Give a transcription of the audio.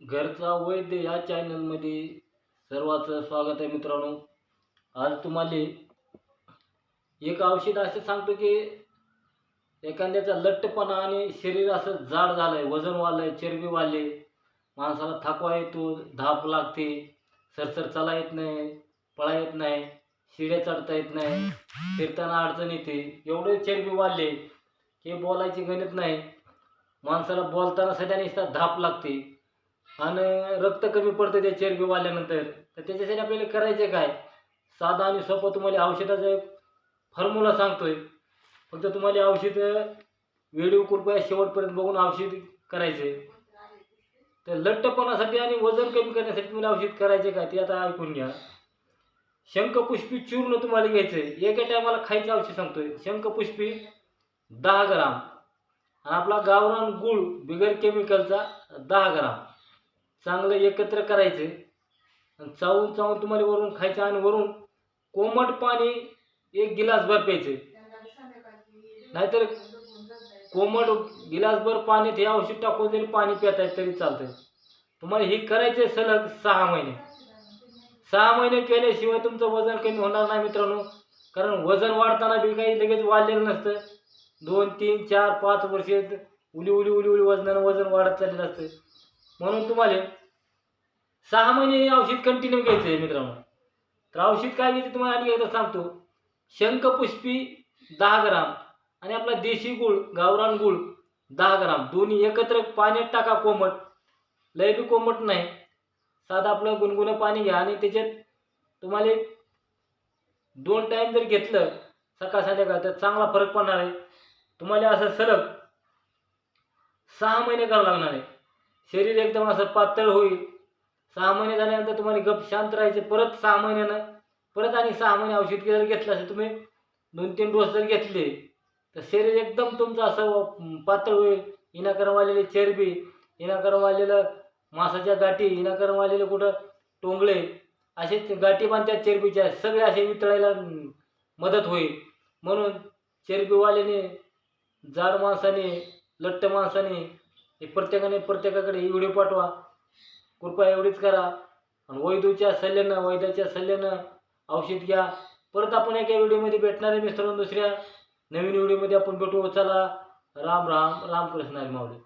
घरचा वैद्य या चॅनलमध्ये सर्वांचं स्वागत आहे मित्रांनो. आज तुम्हाला एक औषध असं सांगतो की एखाद्याचा लट्टपणा आणि शरीर असं जाड झालं आहे वजन वाढलं आहे चरबी वाढले माणसाला थकवा येतो धाप लागते सरसर चला येत नाही पळा येत नाही शिड्या चढता येत नाही फिरताना अडचण येते. एवढे चरबी वाढले की बोलायची गणित नाही. माणसाला बोलताना सध्या निसता धाप लागते. आणि रक्त कमी पडतं त्या चरबी वाढल्यानंतर तर त्याच्यासाठी आपल्याला करायचे काय? साधा आणि सोपं तुम्हाला औषधाचं एक फॉर्म्युला सांगतोय. फक्त तुम्हाला औषध व्हिडिओ कृपया शेवटपर्यंत बघून औषध करायचे तर लठ्ठपणासाठी आणि वजन कमी करण्यासाठी तुम्हाला औषध करायचे काय ते आता ऐकून घ्या. शंखपुष्पी चूर्ण तुम्हाला घ्यायचं आहे एका टायमाला खायचं औषध सांगतोय. शंखपुष्पी दहा ग्राम. आणि आपला गावरान गुळ बिगर केमिकलचा दहा ग्राम. चांगलं एकत्र करायचं. आणि चावून चावून तुम्हाला वरून खायचं आणि वरून कोमट पाणी एक गिलासभर प्यायचं. नाहीतर कोमट गिलासभर पाण्यात हे औषध टाकून जरी पाणी पिताय तरी चालतं तुम्हाला हे करायचे सलग सहा महिने. सहा महिने केल्याशिवाय तुमचं वजन कमी होणार नाही मित्रांनो. कारण वजन वाढताना बी काही लगेच वाढलेलं नसतं. दोन तीन चार पाच वर्षे उली उली उली उली वजनानं वजन वाढत चाललेलं असतं. म्हणून तुम्हाला सहा महिने हे औषध कंटिन्यू घ्यायचं आहे मित्रांनो. तर औषध काय घ्यायचं तुम्हाला आणि एकदा सांगतो. शंखपुष्पी दहा ग्राम आणि आपला देशी गुळ गावरान गुळ दहा ग्राम. दोन्ही एकत्र पाण्यात टाका कोमट. लय बी कोमट नाही. साधं आपलं गुणगुणं पाणी घ्या आणि त्याच्यात तुम्हाला दोन टाईम जर घेतलं सकाळ संध्याकाळ तर चांगला फरक पडणार आहे. तुम्हाला असं सलग सहा महिने करावं लागणार आहे. शरीर एकदम असं पातळ होईल. सहा महिने झाल्यानंतर तुम्हाला गप शांत राहायचे. परत सहा महिन्यानं परत आणि सहा महिने औषध जर घेतलं असेल तुम्ही दोन तीन डोस जर घेतले तर शरीर एकदम तुमचं असं पातळ होईल. इनाकरम वालेली चरबी इनाकरम आलेलं मासाच्या गाठी इनाकरम वालेलं कुठं टोंगळे असे गाठी बांधतात चरबीच्या सगळे असे वितळायला मदत होईल. म्हणून चरबीवाल्याने जाड माणसाने लट्ट माणसाने हे प्रत्येकाने प्रत्येकाकडे ही व्हिडिओ पाठवा. कृपया एवढीच करा. आणि वैद्यूच्या सल्ल्यानं वैद्याच्या सल्ल्यानं औषध घ्या. परत आपण एका व्हिडिओमध्ये भेटणार आहे मित्रांनो दुसऱ्या. नवीन व्हिडिओमध्ये आपण भेटू. चला. राम राम. रामकृष्ण माऊली.